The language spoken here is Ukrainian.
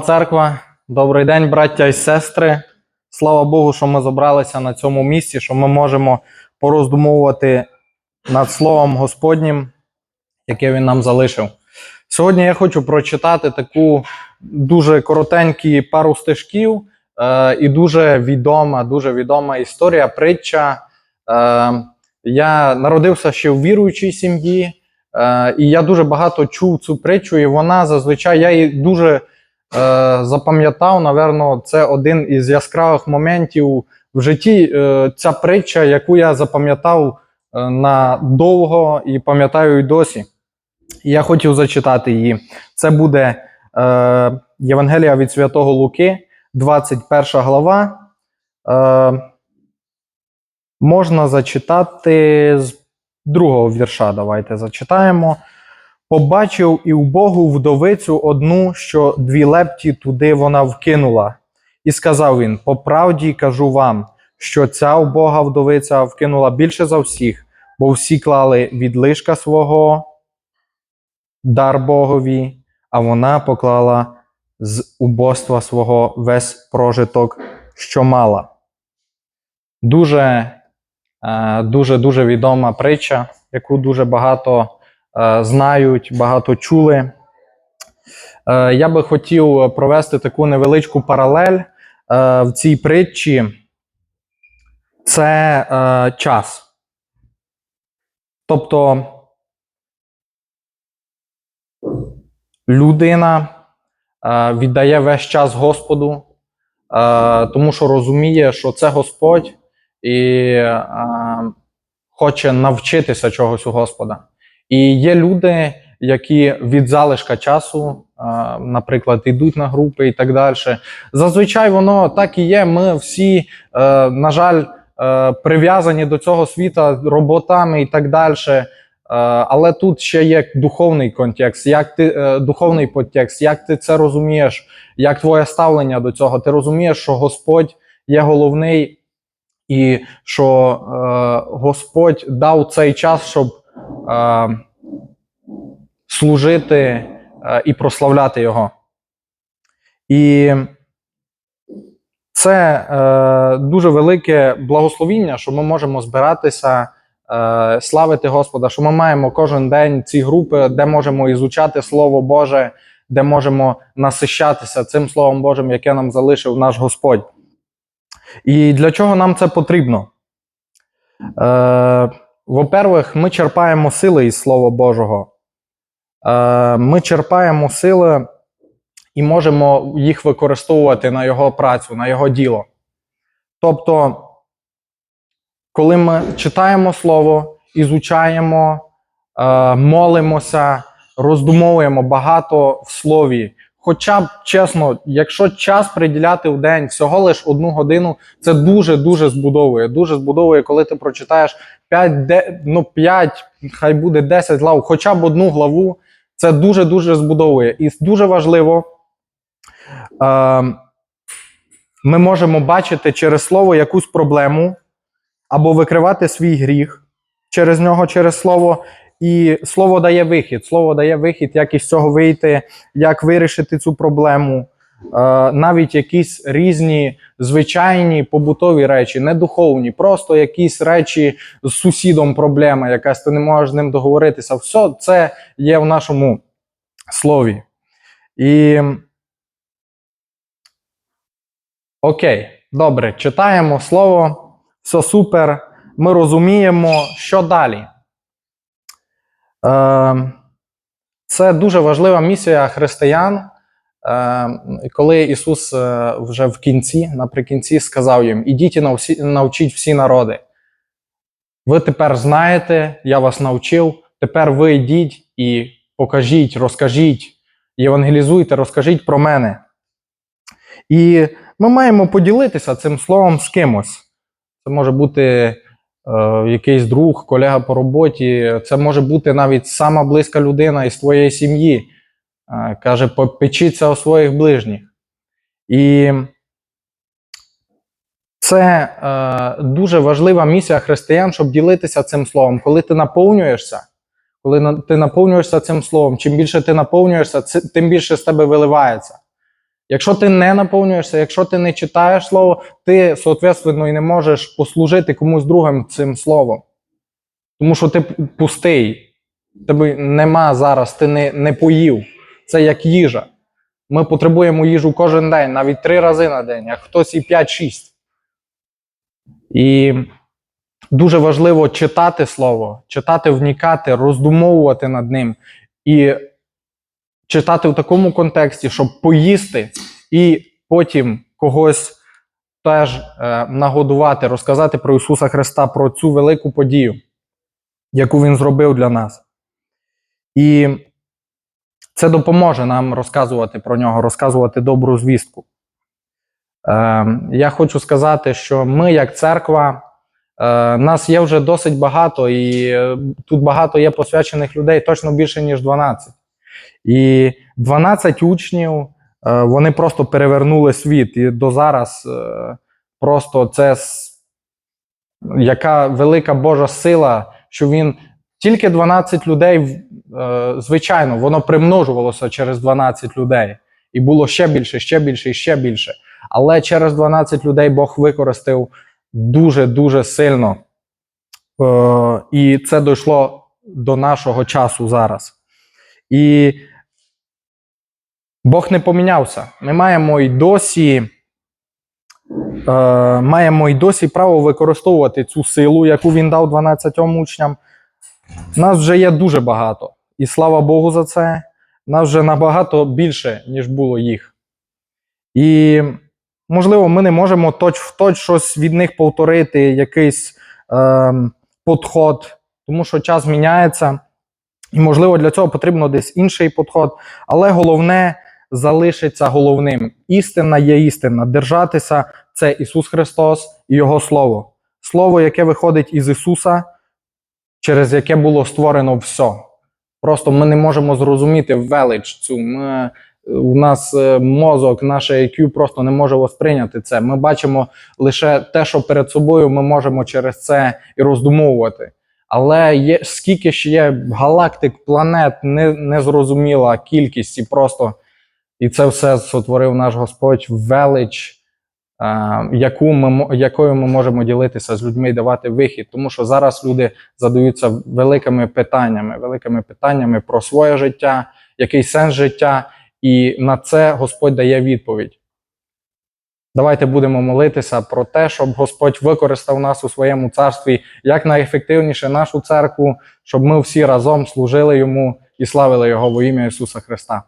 Церква, добрий день, браття і сестри. Слава Богу, що ми зібралися на цьому місці, що ми можемо пороздумовувати над Словом Господнім, яке Він нам залишив. Сьогодні я хочу прочитати таку дуже коротенькі пару стежків е, і дуже відома, дуже відома історія, притча. Е, я народився ще в віруючій сім'ї, е, і я дуже багато чув цю притчу, і вона зазвичай я її дуже. Е, запам'ятав, напевно, це один із яскравих моментів в житті. Е, ця притча, яку я запам'ятав е, надовго і пам'ятаю і досі. І я хотів зачитати її. Це буде е, Євангелія від Святого Луки, 21 глава. Е, можна зачитати з другого вірша. Давайте зачитаємо. Побачив і вбогу вдовицю одну, що дві лепті туди вона вкинула. І сказав він: По правді кажу вам, що ця убога вдовиця вкинула більше за всіх, бо всі клали від лишка свого дар Богові, а вона поклала з убоства свого весь прожиток, що мала. Дуже, е, дуже, дуже відома притча, яку дуже багато знають, багато чули. Е, Я би хотів провести таку невеличку паралель е, в цій притчі. Це е, час. Тобто людина е, віддає весь час Господу, е, тому що розуміє, що це Господь і е, хоче навчитися чогось у Господа. І є люди, які від залишка часу, е, наприклад, йдуть на групи і так далі. Зазвичай воно так і є. Ми всі, е, на жаль, е, прив'язані до цього світа роботами і так далі. Але тут ще є духовний контекст, як ти духовний подтекст, як ти це розумієш, як твоє ставлення до цього. Ти розумієш, що Господь є головний, і що Господь дав цей час, щоб служити і прославляти Його. І це е, дуже велике благословіння, що ми можемо збиратися, е, славити Господа, що ми маємо кожен день ці групи, де можемо ізучати Слово Боже, де можемо насищатися цим Словом Божим, яке нам залишив наш Господь. І для чого нам це потрібно? Е, Во-первых, ми черпаємо сили із Слова Божого. Е, Ми черпаємо сили і можемо їх використовувати на його працю, на його діло. Тобто, коли ми читаємо слово, ізучаємо, е, молимося, роздумовуємо багато в слові. Хоча б чесно, якщо час приділяти в день всього лиш одну годину, це дуже-дуже збудовує. Дуже збудовує, коли ти прочитаєш 5, де, ну 5, хай буде 10 глав, хоча б одну главу, це дуже-дуже збудовує. І дуже важливо, е, ми можемо бачити через слово якусь проблему або викривати свій гріх через нього, через слово. І слово дає вихід. Слово дає вихід, як із цього вийти, як вирішити цю проблему. Е, навіть якісь різні звичайні побутові речі, не духовні, просто якісь речі з сусідом проблема, якась ти не можеш з ним договоритися. Все це є в нашому слові. І окей, добре, читаємо слово, все супер. Ми розуміємо, що далі. Е, Це дуже важлива місія християн. Е, Коли Ісус е, вже в кінці, наприкінці, сказав їм: Ідіть і навчіть всі народи. Ви тепер знаєте, я вас навчив. Тепер ви йдіть і покажіть, розкажіть, євангелізуйте, розкажіть про мене. І ми маємо поділитися цим словом з кимось. Це може бути якийсь друг, колега по роботі, це може бути навіть сама близька людина із твоєї сім'ї. Е, каже, попечіться у своїх ближніх. І це е, дуже важлива місія християн, щоб ділитися цим словом. Коли ти наповнюєшся, коли ти наповнюєшся цим словом, чим більше ти наповнюєшся, тим більше з тебе виливається. Якщо ти не наповнюєшся, якщо ти не читаєш слово, ти, соответственно, і не можеш послужити комусь другим цим словом. Тому що ти пустий. Тебе нема зараз, ти не, не поїв. Це як їжа. Ми потребуємо їжу кожен день, навіть три рази на день, а хтось і 5-6. І дуже важливо читати слово, читати, вникати, роздумовувати над ним. І читати в такому контексті, щоб поїсти, і потім когось теж е, нагодувати, розказати про Ісуса Христа, про цю велику подію, яку Він зробив для нас. І це допоможе нам розказувати про нього, розказувати добру звістку. Е, я хочу сказати, що ми, як церква, е, нас є вже досить багато, і е, тут багато є посвячених людей, точно більше, ніж 12. І 12 учнів е, вони просто перевернули світ. І до зараз е, просто це яка велика Божа сила, що він тільки 12 людей, е, звичайно, воно примножувалося через 12 людей. І було ще більше, ще більше і ще більше. Але через 12 людей Бог використав дуже-дуже сильно. І це дійшло до нашого часу зараз. І Бог не помінявся. Ми маємо й досі, е, маємо й досі право використовувати цю силу, яку він дав 12 учням. Нас вже є дуже багато. І слава Богу за це. Нас вже набагато більше, ніж було їх. І, можливо, ми не можемо точ в точ щось від них повторити, якийсь е, подход, тому що час міняється. І, можливо, для цього потрібно десь інший підход. Але головне залишиться головним. Істина є істина. Держатися це Ісус Христос і Його Слово. Слово, яке виходить із Ісуса, через яке було створено все. Просто ми не можемо зрозуміти велич цю. Ми, у нас е, мозок, наше IQ просто не може восприйняти це. Ми бачимо лише те, що перед собою ми можемо через це і роздумовувати. Але є скільки ще є галактик, планет, не, незрозуміла кількість, і просто і це все сотворив наш Господь велич, е, яку ми, якою ми можемо ділитися з людьми і давати вихід. Тому що зараз люди задаються великими питаннями, великими питаннями про своє життя, який сенс життя, і на це Господь дає відповідь. Давайте будемо молитися про те, щоб Господь використав нас у своєму царстві як найефективніше нашу церкву, щоб ми всі разом служили йому і славили Його во ім'я Ісуса Христа.